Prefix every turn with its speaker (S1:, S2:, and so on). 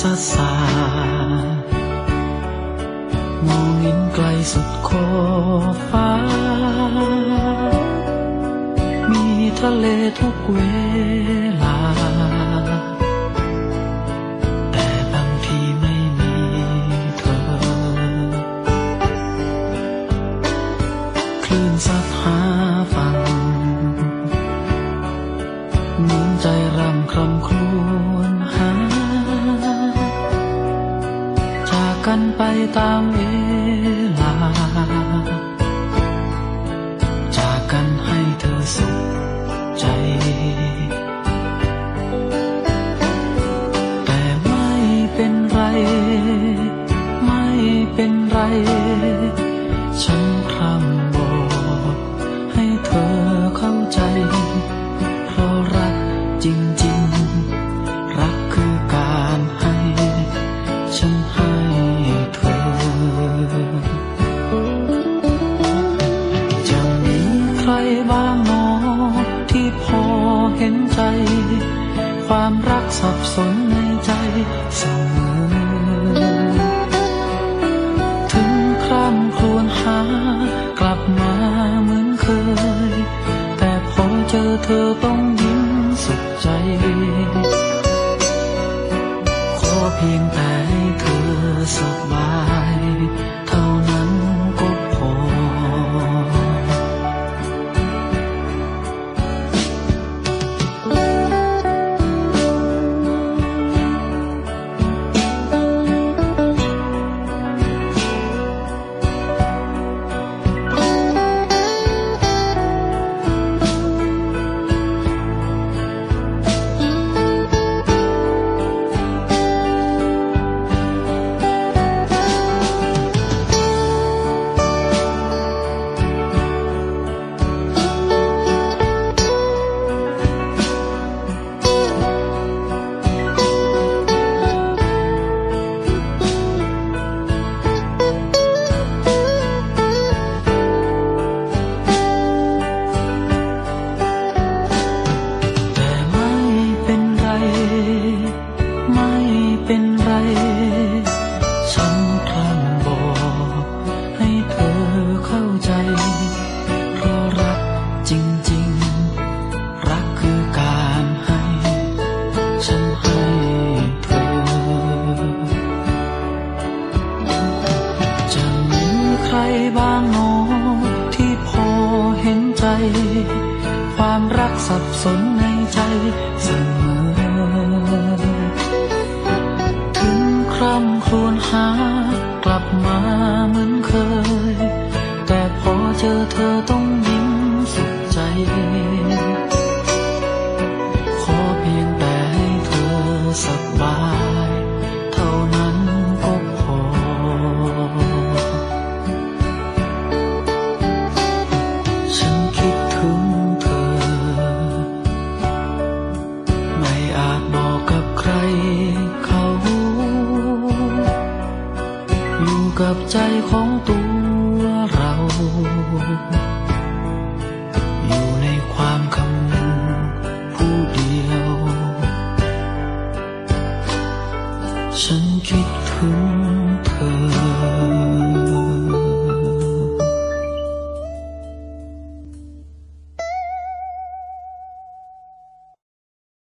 S1: ซาซามองเห็นไกลสุดขอบฟ้า มีทะเลทุกเวลา แต่บางทีไม่มีเธอ คลื่นซัดหาฝั่งเหมือนใจรำครำครวญ กันไปตามเวลา จากกันให้เธอสุขใจ แต่ไม่เป็นไร ไม่เป็นไร บ้างหนอที่พอเห็นใจ ความรักสับสนในใจเสมอ ถึงคร่ำครวญหากลับมาเหมือนเคย แต่พอเจอเธอต้องยิ้มสุขใจ ขอเพียงแต่ให้เธอสบาย เท่านั้น บ้างหนอที่พอเห็นใจ ความรักสับสนในใจเสมอ ถึงคร่ำครวญหากลับมาเหมือนเคย แต่พอเจอเธอต้องยิ้มสุขใจ กับใจของตัวเรา อยู่ในความคำนึงผู้เดียว ฉันคิดถึงเธอ